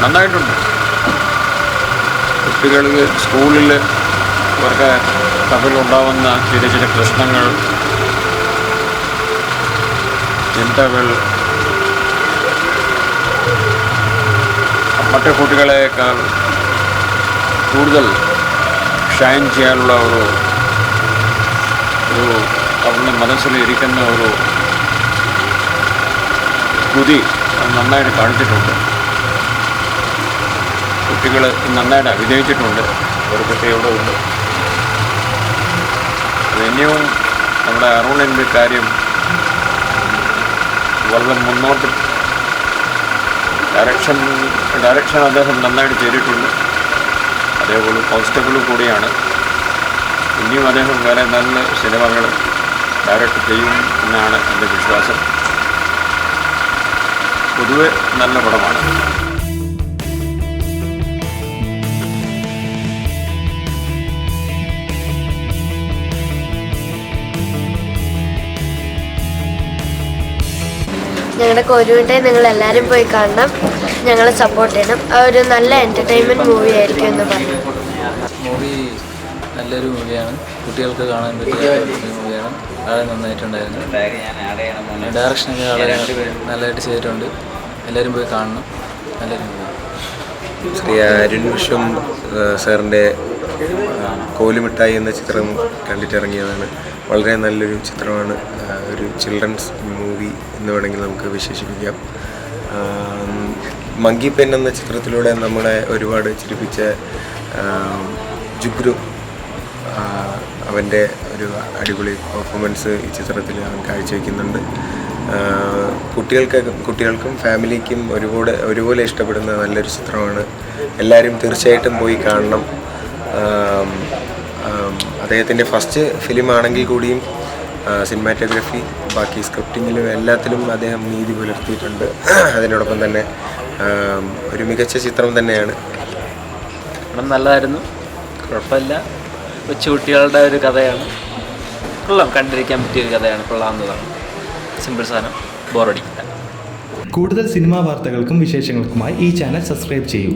നന്നായിട്ടുണ്ട്. കുട്ടികൾക്ക് സ്കൂളിൽ ഇവർക്ക് തമ്മിലുണ്ടാവുന്ന ചില ചെറിയ പ്രശ്നങ്ങൾ ചിന്തകൾ മറ്റു കുട്ടികളെക്കാൾ കൂടുതൽ ഷൈൻ ചെയ്യാനുള്ള ഒരു ഒരു അവരുടെ മനസ്സിൽ ഇരിക്കുന്ന ഒരു സ്തുതി നന്നായിട്ട് കാണിച്ചിട്ടുണ്ട്. കുട്ടികൾ നന്നായിട്ട് അഭിനയിച്ചിട്ടുണ്ട്. ഇവിടെ ഉണ്ട്. ഇനിയും നമ്മുടെ അരുണിന്റെ കാര്യം വളരെ മുന്നോട്ട് ഡയറക്ഷൻ ഡയറക്ഷൻ അദ്ദേഹം നന്നായിട്ട് ചെയ്തിട്ടുണ്ട്. അതേപോലെ കോൺസ്റ്റബിൾ കൂടിയാണ്. ഇനിയും അദ്ദേഹം വേറെ നല്ല സിനിമകൾ ഡയറക്റ്റ് ചെയ്യും എന്നാണ് എന്റെ വിശ്വാസം. പൊതുവെ നല്ല പടമാണ്. ഞങ്ങളുടെ കോരുവിന്റെ നിങ്ങൾ എല്ലാവരും പോയി കാണണം. ഞങ്ങളെ സപ്പോർട്ട് ചെയ്യണം. ആ ഒരു നല്ല എന്റർടൈൻമെന്റ് മൂവി ആയിരിക്കും എന്ന് പറഞ്ഞു മൂവി നല്ലൊരു മൂവിയാണ്. കുട്ടികൾക്ക് കാണാൻ പറ്റിയ മൂവിയാണ്. വളരെ നന്നായിട്ടുണ്ടായിരുന്നു. ഡയറക്ഷനൊക്കെ വളരെ നല്ലതായിട്ട് ചെയ്തിട്ടുണ്ട്. എല്ലാവരും പോയി കാണണം. നല്ലൊരു മൂവിയാണ്. ശ്രീ അരുൺ വിശ്വം സാറിന്റെ കോലുമിഠായി എന്ന ചിത്രം കണ്ടിട്ടിറങ്ങിയതാണ്. വളരെ നല്ലൊരു ചിത്രമാണ്. ഒരു ചിൽഡ്രൻസ് മൂവി എന്ന് വേണമെങ്കിൽ നമുക്ക് വിശേഷിപ്പിക്കാം. മങ്കി പെൻ എന്ന ചിത്രത്തിലൂടെ നമ്മളെ ഒരുപാട് ചിരിപ്പിച്ച ജുഗ്രു അവന്റെ ഒരു അടിപൊളി പെർഫോമൻസ് ഈ ചിത്രത്തിൽ അവൻ കാഴ്ചവെക്കുന്നുണ്ട്. കുട്ടികൾക്ക് കുട്ടികൾക്കും ഫാമിലിക്കും ഒരുപോലെ ഒരുപോലെ ഇഷ്ടപ്പെടുന്ന നല്ലൊരു ചിത്രമാണ്. എല്ലാവരും തീർച്ചയായിട്ടും പോയി കാണണം. അദ്ദേഹത്തിന്റെ ഫസ്റ്റ് ഫിലിം ആണെങ്കിൽ കൂടിയും സിനിമാറ്റോഗ്രഫി ബാക്കി സ്ക്രിപ്റ്റിങ്ങിലും എല്ലാത്തിലും അദ്ദേഹം നീതി പുലർത്തിയിട്ടുണ്ട്. അതിനോടൊപ്പം തന്നെ ഒരു മികച്ച ചിത്രം തന്നെയാണ്. നല്ലതായിരുന്നു. കുഴപ്പമില്ല. കൊച്ചുകുട്ടികളുടെ ഒരു കഥയാണ്. കൊള്ളാം കണ്ടിരിക്കാൻ പറ്റിയ ഒരു കഥയാണ് കൊള്ളാവുന്നതാണ് സിമ്പിൾ സാധനം ബോറടിക്കില്ല. കൂടുതൽ സിനിമാ വാർത്തകൾക്കും വിശേഷങ്ങൾക്കുമായി ഈ ചാനൽ സബ്സ്ക്രൈബ് ചെയ്യൂ.